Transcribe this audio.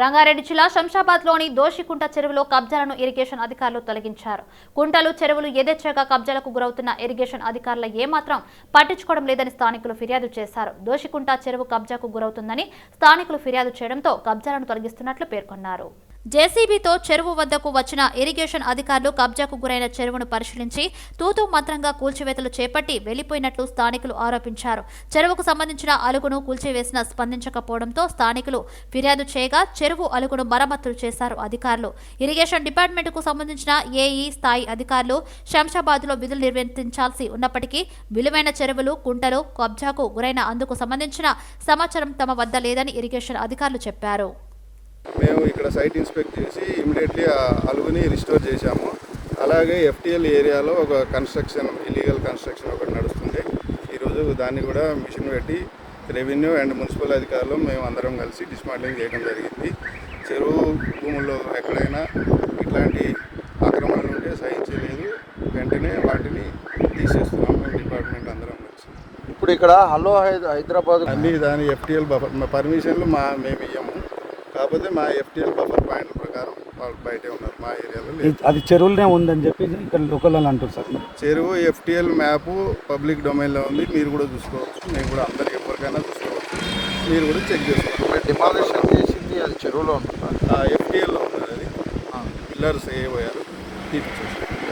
రంగారెడ్డి జిల్లా శంషాబాద్లోని దోషికుంట చెరువులో కబ్జాలను ఇరిగేషన్ అధికారులు తొలగించారు. కుంటలు చెరువులు యథేచ్ఛగా కబ్జాలకు గురవుతున్న ఇరిగేషన్ అధికారులు ఏమాత్రం పట్టించుకోవడం లేదని స్థానికులు ఫిర్యాదు చేశారు. దోషికుంట చెరువు కబ్జాకు గురవుతుందని స్థానికులు ఫిర్యాదు చేయడంతో కబ్జాలను తొలగిస్తున్నట్లు పేర్కొన్నారు. జేసీబీతో చెరువు వద్దకు వచ్చిన ఇరిగేషన్ అధికారులు కబ్జాకు గురైన చెరువును పరిశీలించి తూతూ మంత్రంగా కూల్చివేతలు చేపట్టి వెళ్ళిపోయినట్లు స్థానికులు ఆరోపించారు. చెరువుకు సంబంధించిన అలుగును కూల్చివేసిన స్పందించకపోవడంతో స్థానికులు ఫిర్యాదు చేయగా చెరువు అలుగును మరమ్మతులు చేశారు అధికారులు. ఇరిగేషన్ డిపార్ట్మెంట్కు సంబంధించిన ఏఈ స్థాయి అధికారులు శంషాబాద్లో విధులు నిర్వర్తించాల్సి ఉన్నప్పటికీ విలువైన చెరువులు కుంటలు కబ్జాకు గురైన అందుకు సంబంధించిన సమాచారం తమ వద్ద లేదని ఇరిగేషన్ అధికారులు చెప్పారు. మేము ఇక్కడ సైట్ ఇన్స్పెక్ట్ చేసి ఇమీడియట్లీ ఆ అలుగుని రిస్టోర్ చేశాము. అలాగే ఎఫ్టిఎల్ ఏరియాలో ఒక కన్స్ట్రక్షన్ ఇల్లీగల్ కన్స్ట్రక్షన్ ఒకటి నడుస్తుంది. ఈరోజు దాన్ని కూడా మిషన్ పెట్టి రెవెన్యూ అండ్ మున్సిపల్ అధికారులు మేము అందరం కలిసి డిస్మాండ్లింగ్ చేయడం జరిగింది. చెరువు భూముల్లో ఎక్కడైనా ఇట్లాంటి ఆక్రమణలు ఉంటే సహించలేదు. వెంటనే వాటిని తీసేస్తున్నాం మేము డిపార్ట్మెంట్ అందరం కలిసి. ఇప్పుడు ఇక్కడ హలో హైదరాబాద్ అన్ని దాని ఎఫ్టిఎల్ పర్మిషన్లు మా మేము కాకపోతే మా ఎఫ్టిఎల్ బఫర్ పాయింట్ ప్రకారం వాళ్ళు బయటే ఉన్నారు మా ఏరియాలో అది చెరువులనే ఉందని చెప్పి ఇక్కడ లోకల్ వాళ్ళు అంటారు సార్. చెరువు ఎఫ్టిఎల్ మ్యాప్ పబ్లిక్ డొమైన్లో ఉంది మీరు కూడా చూసుకోవచ్చు. మేము కూడా అందరికి ఎవరికైనా చూసుకోవచ్చు. మీరు కూడా చెక్ చేసుకోవచ్చు డిమాలిషన్ చేసింది అది చెరువులో ఉంటుందా? ఎఫ్టిఎల్లో ఉన్నది అది పిల్లర్స్ ఏ పోయారు తీపిచ్చేసి